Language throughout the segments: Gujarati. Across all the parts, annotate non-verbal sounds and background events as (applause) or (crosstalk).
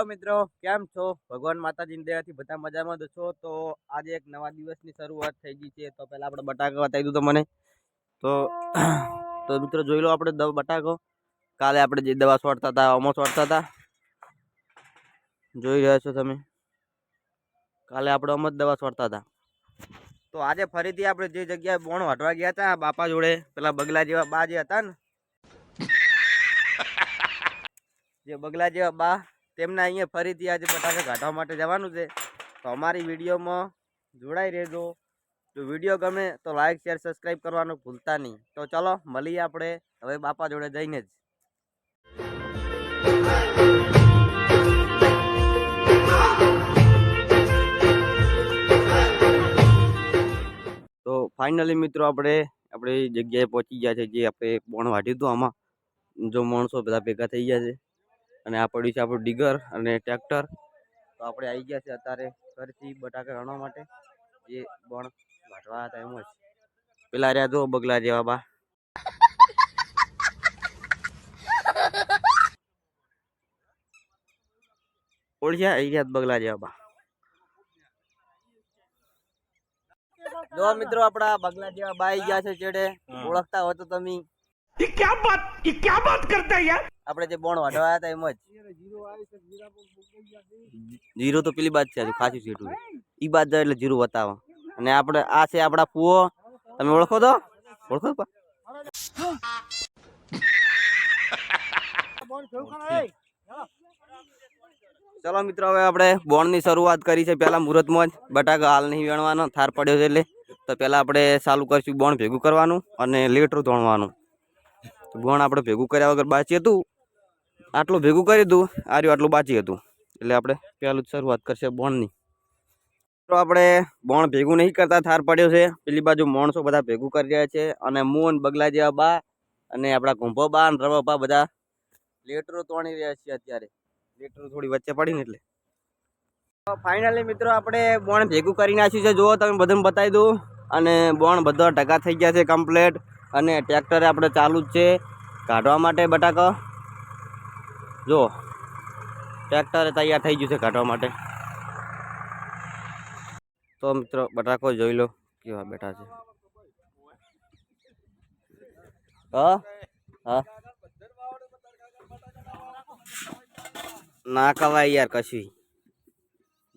હેલો મિત્રો, કેમ છો? ભગવાન માતાજીની દયાથી બધા મજામાં જ છો. તો આજે એક નવા દિવસની શરૂઆત થઈ ગઈ છે. તો પહેલા આપણે બટાકા બતાવી દીધું મને. તો તો મિત્રો જોઈ લો આપણે દવા બટાકો. કાલે આપણે જે દવા છોડતા હતા અમો છોડતા હતા. જોઈ રહ્યા છો તમે. કાલે આપણે અમો જ દવા છોડતા હતા. તો આજે ફરીથી આપણે જે જગ્યાએ બોણ વાટવા ગયા હતા, બાપા જોડે, પેલા બગલા જેવા બા જે હતા ને. જે બગલા જેવા બા તેમના અહીંયા ફરીથી આજે બટાકા કાઢવા માટે જવાનું છે. તો અમારી વિડીયોમાં જોડાઈ રહેજો. જો વીડિયો ગમે તો લાઈક, શેર સબસ્ક્રાઈબ કરવાનું ભૂલતા નહીં. તો ચલો, મળીએ આપણે. હવે બાપા જોડે જઈને જ. તો ફાઇનલી મિત્રો આપણે આપણે જગ્યાએ પહોંચી ગયા છે, જે આપણે બોણ વાઢ્યું હતું આમાં. જો માણસો બધા ભેગા થઈ ગયા છે. અને આ પડ્યું છે આપણું ડીગર અને ટ્રેક્ટર. તો આપણે આવી ગયા છે અત્યારે ફરીથી બટાકા રણવા માટે. જે બણ વાટવા હતા એમ જ. પેલા રહ્યા જો બગલા જેવા બા. ઓળખ્યા આવી ગયા બગલા જેવા બા. જો મિત્રો આપણા બગલા જેવા બા બાઈ ગયા છે ચેડે ઓળખતા હો તો તમે. ક્યાં વાત ક્યાં વાત કરતા યાર આપણે જે બોણ વાઢવા હતા એમ જ. જીરો તો પેલી બાદ છે ખાસું સીટું ઈ બાદ જાય એટલે જીરો બતાવો અને આપણે, આ છે આપણા ફુઓ તમે ઓળખો તો? ઓળખો પા? ચલો મિત્રો, હવે આપણે બોણની શરૂઆત કરી છે. પહેલાં મુહૂર્તમાં જ બટાકા હાલ નહીં વેણવાનો, થાર પડ્યો છે એટલે. તો પહેલા આપણે ચાલુ કરીશું બોણ ભેગું કરવાનું અને લેટરું ધોણવાનું. બોણ આપણે ભેગું કર્યા વગર બાચી હતું. આટલું ભેગું કરી દઉં આ રહ્યું આટલું બાચી હતું. એટલે આપણે પહેલું જ શરૂઆત કરશે બોણની. તો આપણે બોણ ભેગું નહીં કરતા, થાર પડ્યો છે. પેલી બાજુ માણસો બધા ભેગું કરી રહ્યા છે અને મોન બગલા જેવા બા અને આપણા ગુંભો બા અને રવા બધા લેટરો તોણી રહ્યા છીએ અત્યારે. લેટરો થોડી વચ્ચે પડી ને એટલે. ફાઇનલી મિત્રો આપણે બોણ ભેગું કરી નાખ્યું છે. જુઓ તમે બધાને બતાવી દઉં. અને બોણ બધા ટકા થઈ ગયા છે કમ્પ્લેટ અને ટ્રેક્ટરે આપણે ચાલુ જ છે. કાઢવા માટે બટાકા. જો, ટ્રેક્ટર તૈયાર થઈ ગયું છે કાઢવા માટે. તો મિત્રો, બટાકો જોઈ લો, કેવા બેઠા છે. હા? હા? ના કવાય યાર કશું.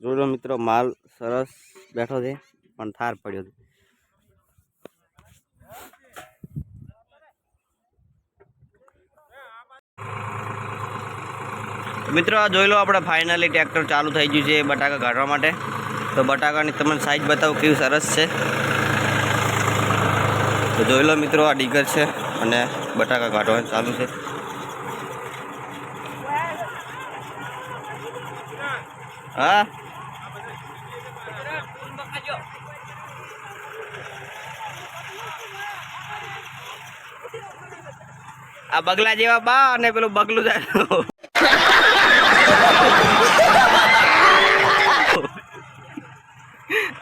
જોઈ લો મિત્રો, માલ સરસ બેઠો છે, પણ થાર પડ્યો છે. મિત્રો, આ જોઈ લો આપણે ફાઇનલી ટ્રેક્ટર ચાલુ થઈ ગયું છે બટાકા કાઢવા માટે. તો બટાકાની તમને સાઈઝ બતાવો કેવી સરસ છે. તો જોઈ લો મિત્રો, આ ડીગર છે અને બટાકા કાઢવાનું ચાલુ છે. હા? આ બગલા જેવા બા અને પેલું બગલું જાય.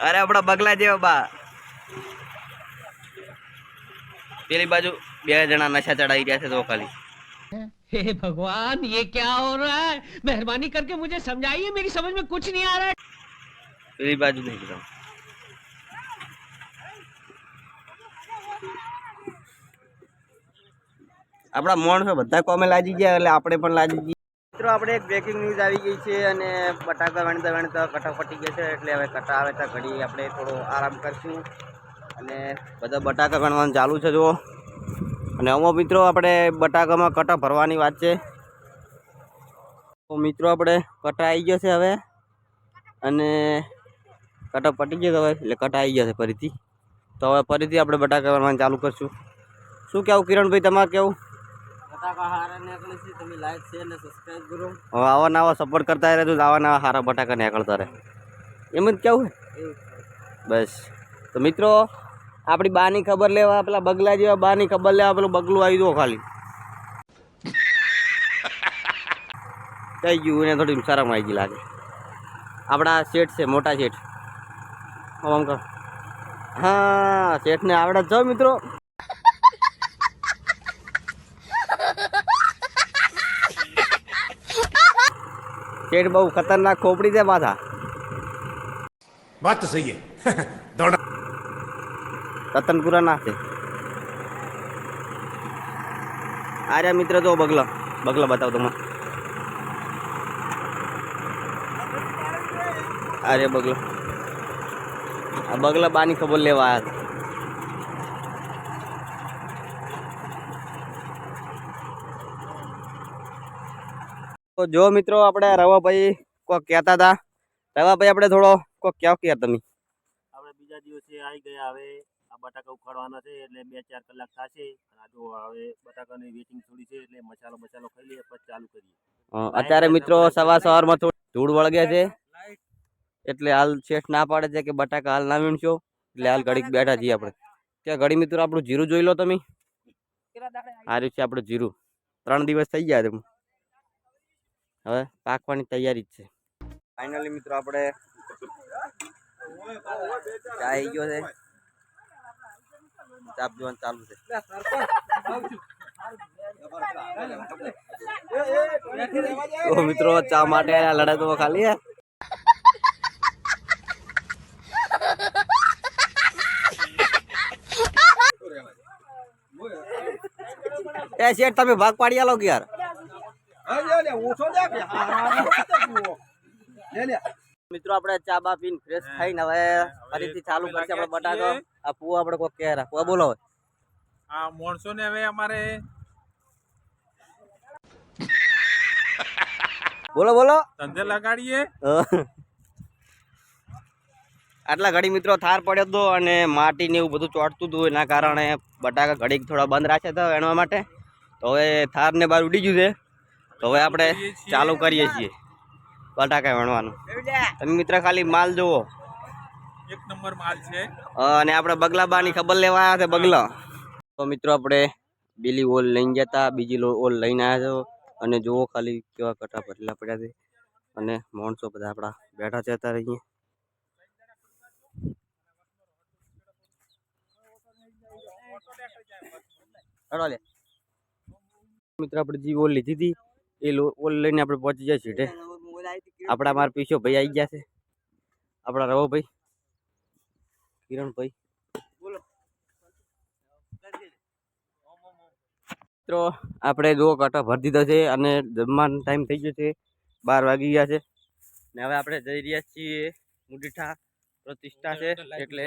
અરે આપણા બગલા જેવા બા પેલી બાજુ બે જણા નશા ચડાવી રહ્યા છે તો ખાલી हे भगवान ये क्या हो रहा है मेहरबानी करके मुझे समझाइए मेरी समझ में कुछ नहीं आ रहा है પેલી બાજુ નહીં બધા આપણા માણસો બધા કોમે લાગી ગયા એટલે આપણે પણ લાગી ગયા મિત્રો, આપણે એક બ્રેકિંગ ન્યૂઝ આવી ગઈ છે અને બટાકા વણતા વણતા કટા ફટી ગયા છે, એટલે હવે કટા આવે તો ઘડી આપણે થોડો આરામ કરશું. અને બધા બટાકા ગણવાનું ચાલુ છે, જુઓ. અને અમો મિત્રો, આપણે બટાકામાં કટા ભરવાની વાત છે. તો મિત્રો, આપણે કટા આવી ગયો છે હવે. અને કટા પટી ગયો હવે, એટલે કટા આવી ગયા છે ફરીથી. તો હવે ફરીથી આપણે બટાકા વણવાનું ચાલુ કરશું. શું કહેવું કિરણભાઈ, તમારે કેવું? બટાકા હારા નીકળે છે તમે લાઈક શેર ને સબસ્ક્રાઇબ કરો. હવે આવા નવા સપોર્ટ કરતા રહે તો આવા નવા સારા બટાકા નીકળતા રહે. એમ જ કેવું બસ. તો મિત્રો આપણી બાની ખબર લેવા પેલા બગલા જેવા બાની ખબર લેવા પેલું બગલું આવી દો ખાલી. (laughs) થઈ ગયું એને થોડી શરમ આવી ગઈ લાગે. આપણા શેઠ છે મોટા શેઠ. આમ કર. હા શેઠને આવડે છો મિત્રો. શેઠ બહુ ખતરનાક ખોપડી છે માથા વાત સહી (laughs) રતનપુરા ના છે. અરે મિત્ર જો બગલો. બગલો બતાવ તમે અરે બગલો. આ બગલા બાની ખબર લેવા આવ્યા હતા તો જો મિત્રો આપણે રવાભાઈ કોક કહેતા હતા. રવાભાઈ આપણે થોડો કોક ક્યાં કે તમે? આપણે બીજા દિવસે આવી ગયા હવે આ બટાકા ઉખાડવાના છે એટલે બે ચાર કલાક થશે. આ જો હવે બટાકાની વેટિંગ થોડી છે એટલે મસાલો મસાલો ખાઈ લઈએ પછી ચાલુ કરીએ. અત્યારે મિત્રો સવાર સવારમાં થોડી ધૂળ વળગે છે. એટલે હાલ શેઠ ના પાડે છે કે બટાકા હાલ ના વીણશો એટલે હાલ ઘડીક બેઠા છીએ આપણે. ત્યાં ઘડી મિત્રો આપણું જીરું જોઈ લો તમે. સારું છે આપણું જીરું. ત્રણ દિવસ થઈ ગયા છે. હવે પાકવાની તૈયારી જ છે. ફાઇનલી મિત્રો આપણે ચા આવી ગયો છે. ચા પીવાનું ચાલુ છે. તો મિત્રો ચા માટે લડાઈ તો ખાલી હે? એ શેઠ તમે ભાગ પાડી આલો કે યાર? મિત્રો આપણે ચા બા પીને ફ્રેશ થઈને હવે ફરીથી ચાલુ કરશે આપણે બટાકો. આ પુआ આપણે કોઈ કહે રાખવા બોલો આ માણસો ને હવે અમારે બોલો બોલો. ધંધે લગાડીએ. આટલા ઘડી મિત્રો થાર પડ્યો હતો અને માટી ને એવું બધું ચોટતું હતું એના કારણે બટાકા ઘડીક થોડા બંધ રાખ્યા હતા એના માટે. તો હવે થાર ને બહાર ઉડી ગયું છે. તો હવે આપણે ચાલુ કરીએ છીએ. બટાકા વણવાનું. તમે મિત્ર ખાલી માલ જુઓ. એક નંબર માલ છે. અને આપણે બગલાબાની ખબર લેવા આવ્યા છે બગલા. તો મિત્રો આપણે બીલી ઓલ લઈને હતા બીજી ઓલ લઈને આવ્યા છો. અને જુઓ ખાલી કેવા કટા ભરેલા પડ્યા છે. અને માણસો બધા આપણા બેઠા છે અત્યારે અહીંયા. મિત્ર આપણે જે ઓલ લીધી હતી. એ ઓલ લઈને આપણે પહોંચી જાય સીટે આપણા મારા પીસો ભાઈ આવી ગયા છે. આપણા રવો ભાઈ. કિરણભાઈ મિત્રો આપણે દો કાંટા ભરી દીધો છે અને જમવાનો ટાઈમ થઈ ગયો છે. બાર વાગી ગયા છે. ને હવે આપણે જઈ રહ્યા છીએ મુડીઠા પ્રતિષ્ઠા છે એટલે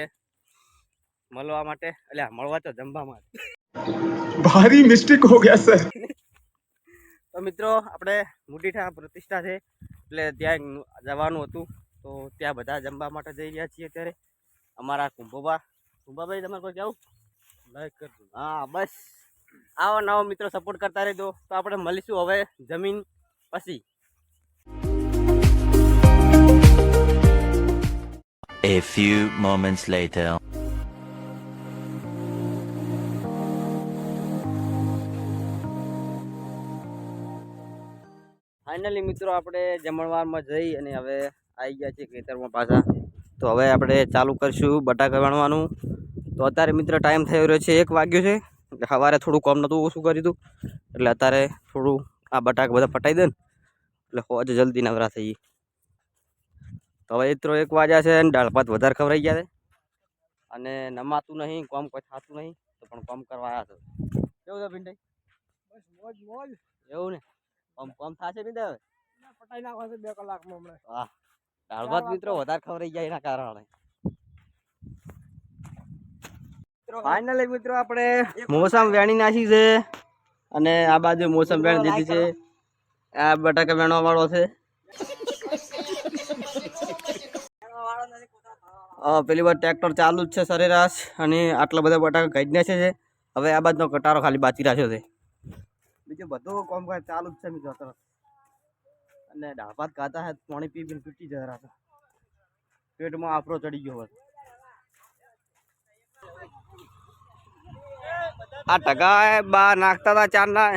મળવા માટે એટલે મળવા તો જમવા માટે. ભારી મિસ્ટેક હો ગયા સર તો મિત્રો આપણે મુડીઠા પ્રતિષ્ઠા છે એટલે ત્યાં જવાનું હતું. તો ત્યાં બધા જમવા માટે જઈ રહ્યા છીએ અત્યારે. અમારા કુંભોબા કુંભાભાઈ તમારે કોઈ કેવું? લાઈક કરજો. હા બસ. આવો નવો મિત્રો સપોર્ટ કરતા રહેજો. તો આપણે મળીશું હવે જમીન પછી. A few moments later. મિત્રો આપણે જમણવારમાં જઈ અને હવે આવી ગયા છીએ ખેતરમાં પાછા. તો હવે આપણે ચાલુ કરીશું બટાકા વણવાનું. તો અત્યારે મિત્ર ટાઈમ થઈ રહ્યો છે એક વાગ્યો છે. એટલે સવારે થોડું કામ નહોતું ઓછું કરી દઉં એટલે અત્યારે થોડું આ બટાકા બધા પટાઈ દે ને એટલે હોજ જલ્દી નવરા થઈ તો હવે મિત્રો એક વાગ્યા છે અને દાળ ભાત વધારે ખવડાઈ ગયા છે. અને નમાતું નહીં કોમ કોઈ થતું નહીં તો પણ કોમ કરવા આવ્યા છો. કેવું છે પિંડાઈ એવું ને? કોમ કોમ થશે ભીંડા હવે? વાહ. દાળ ભાત મિત્રો વધારે ખવરાઈ જાય એના કારણે. ફાઇનલી મિત્રો આપણે મોસમ વેણી નાખી છે અને આ બાજુ મોસમ વેણી દીધી છે. આ બટાકા વેણવા વાળો છે પેલી વાર ટ્રેક્ટર ચાલુ જ છે સરેરાશ અને આટલા બધા બટાકા કાઢી નાખે છે. હવે આ બાજુનો કટારો ખાલી બાકી રાખ્યો છે. બીજું બધું કામકાજ ચાલુ જ છે મિત્રો તરફ અને દાળ ખાતા હે, પાણી પી પીને તૂટી જતા હતા પેટમાં આફરો ચડી ગયો હોય આ ટકા બા નાખતા હતા ચાર ના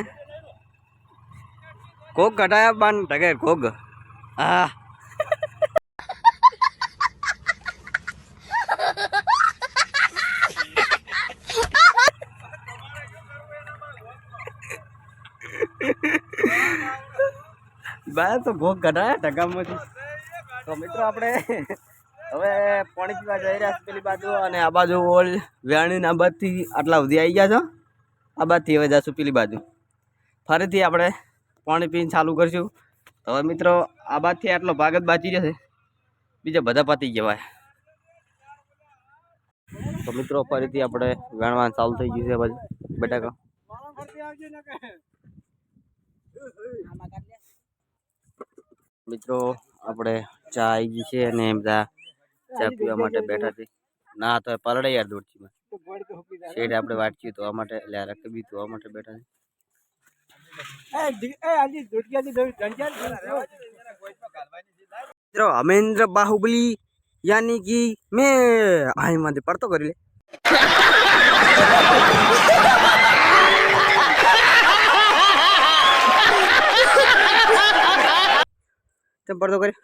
કોક ઘટાયા બા ટકે કોક. હા. ભાઈ તો ભોગ કઢાય ટકામાંથી તો મિત્રો આપણે હવે પાણી પીવા જઈ રહ્યા પેલી બાજુ અને આ બાજુ ઓલ વેણી આ બાદથી આટલા સુધી આવી ગયા છો. આ બાદથી હવે જશું પેલી બાજુ. ફરીથી આપણે પાણી પીને ચાલુ કરશું. તો હવે મિત્રો આ બાદથી આટલો ભાગ જ બાચી જશે બીજા બધા પતી જવાય. તો મિત્રો ફરીથી આપણે વેણવાનું ચાલુ થઈ ગયું છે બટાકા. મિત્રો આપણે ચા આવી ગઈ છે અને બધા ચા પીવા માટે બેઠા છે. ના તો પલડે યાર દોડચીમાં શેડ આપણે વાટકી ધોવા માટે એટલે રકબી ધોવા માટે બેઠા છે. મિત્રો અમેન્દ્ર બાહુબલી યાની કે મેં આઈમાંથી પડતો કરી લે. તેમ પડતો કર્યો?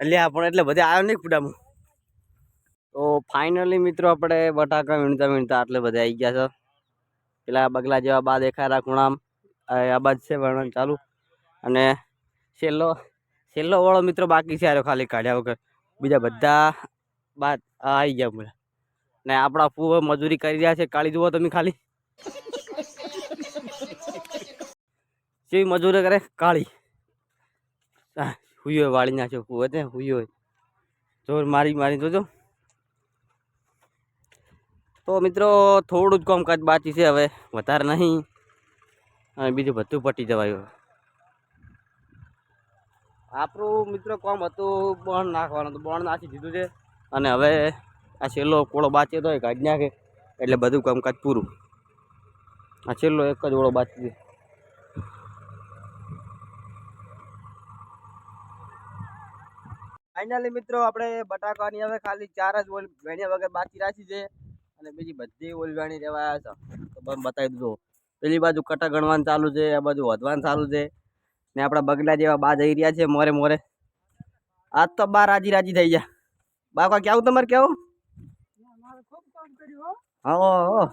એટલે આપણે એટલે બધે આવ્યો નહીં ફૂટામાં તો ફાઇનલી મિત્રો આપણે બટાકા વીણતા વીણતા આટલે બધા આવી ગયા છે. પેલા બગલા જેવા બા દેખાયા ખૂણામ. આ બાદ છે વર્ણન ચાલુ. અને છેલ્લો છેલ્લો વાળો મિત્રો બાકી છે આરો ખાલી કાઢ્યા વગર. બીજા બધા બાદ આવી ગયા બધા. ને આપણા ફૂ મજૂરી કરી રહ્યા છે. કાળી જુઓ તમે ખાલી. (laughs) કેવી મજૂરી કરે? કાળી. હુયો વાળી નાખ્યો ફૂ તે હુયો જોર મારી મારી, જોજો. તો મિત્રો, થોડું જ કામકાજ બાકી છે હવે, વધારે નહીં. અને બીજું બધું પટી જવાયું આપણું મિત્રો કામ હતું બોણ નાખવાનું, તો બોણ નાખી દીધું છે. અને હવે આ છેલ્લો કોળો બાચ્યો તો એ કાઢી નાખે એટલે બધું કામકાજ પૂરું. આ છેલ્લો એક જ ઓળો બાચી છે. ફાઇનલી મિત્રો આપણે બટાકાની હવે ખાલી ચાર જ ઓલ વેણ્યા વગર બાકી રાખી છે. અને બીજી બધી ઓલ વેણી રહેવા છે. તો બતાવી દીધો પેલી બાજુ કટા ગણવાનું ચાલુ છે આ બાજુ વધવાનું ચાલુ છે. ને આપણા બગલા જેવા બા જઈ રહ્યા છે મોરે મોરે. આજ તો બા રાજી રાજી થઈ ગયા. બાપા કેવું તમારે કેવું? હા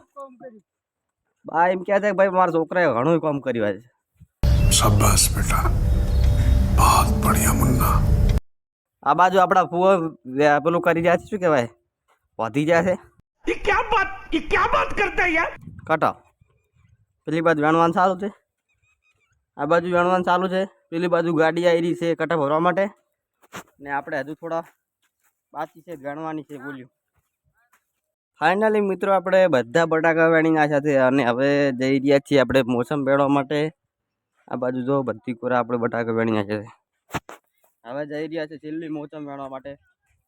બા એમ કહે છે ભાઈ મારા છોકરાએ ઘણું કામ કર્યું છે શાબાશ બેટા. બહુ બઢિયા મુન્ના. આ બાજુ આપણા ફુઓ વે- પેલું કરી રહ્યા છે શું કહેવાય વધી જાય છે ये क्या बात ये क्या बात करता है यार કટો પેલી બાજુ વેણવાનું ચાલુ છે આ બાજુ વેણવાનું ચાલુ છે પેલી બાજુ ગાડી આવી રહી છે કટા ભરવા માટે ને આપણે હજુ થોડા બાકી છે ગણવાની છે બોલ્યું ફાઇનલી મિત્રો આપણે બધા બટાકા વેણી નાખ્યા છે અને હવે જઈ રહ્યા છીએ આપણે મોસમ વેણવા માટે આ બાજુ જો બધી કોરા આપણે બટાકા વેણી નાખ્યા છે હવે જઈ રહ્યા છે છેલ્લી મોસમ મેળવા માટે.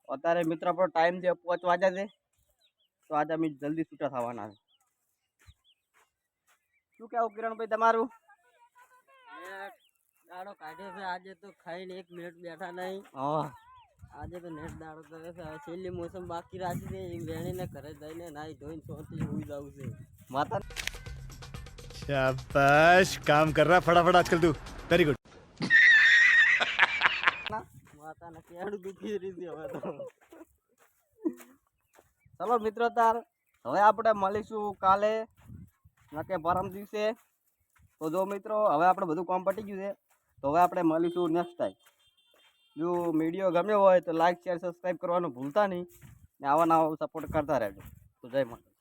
અત્યારે મિત્ર પણ ટાઈમ છે પાંચ વાગ્યા છે. તો આજે અમે જલ્દી છૂટા થવાના છે. શું કહેવું કિરણભાઈ તમારું? દાડો કાઢ્યો છે. આજે તો ખાઈને એક મિનિટ બેઠા નહીં. હા. આજે તો નેટ દાડો કરે છે. હવે છેલ્લી મોસમ બાકી રાખી છે. એ વેણીને ઘરે જઈને નાઈ ધોઈને ચોથી સુઈ જવું છે. માતા શાબાશ. કામ કર રહા ફટાફટ આજકલ તું. વેરી ગુડ માતાને કેડું દુખી રહી હવે તો. ચલો મિત્રો તાર, હવે આપણે મળીશું કાલે નકે પરમ દિવસે. તો જો મિત્રો, હવે આપણે બધું કામ પટી ગયું છે, તો હવે આપણે મળીશું નેક્સ્ટ ટાઈમ જો વીડિયો ગમ્યો હોય તો લાઈક શેર સબસ્ક્રાઈબ કરવાનું ભૂલતા નહીં. ને આવા નવા સપોર્ટ કરતા રહેજો. તો જય માતા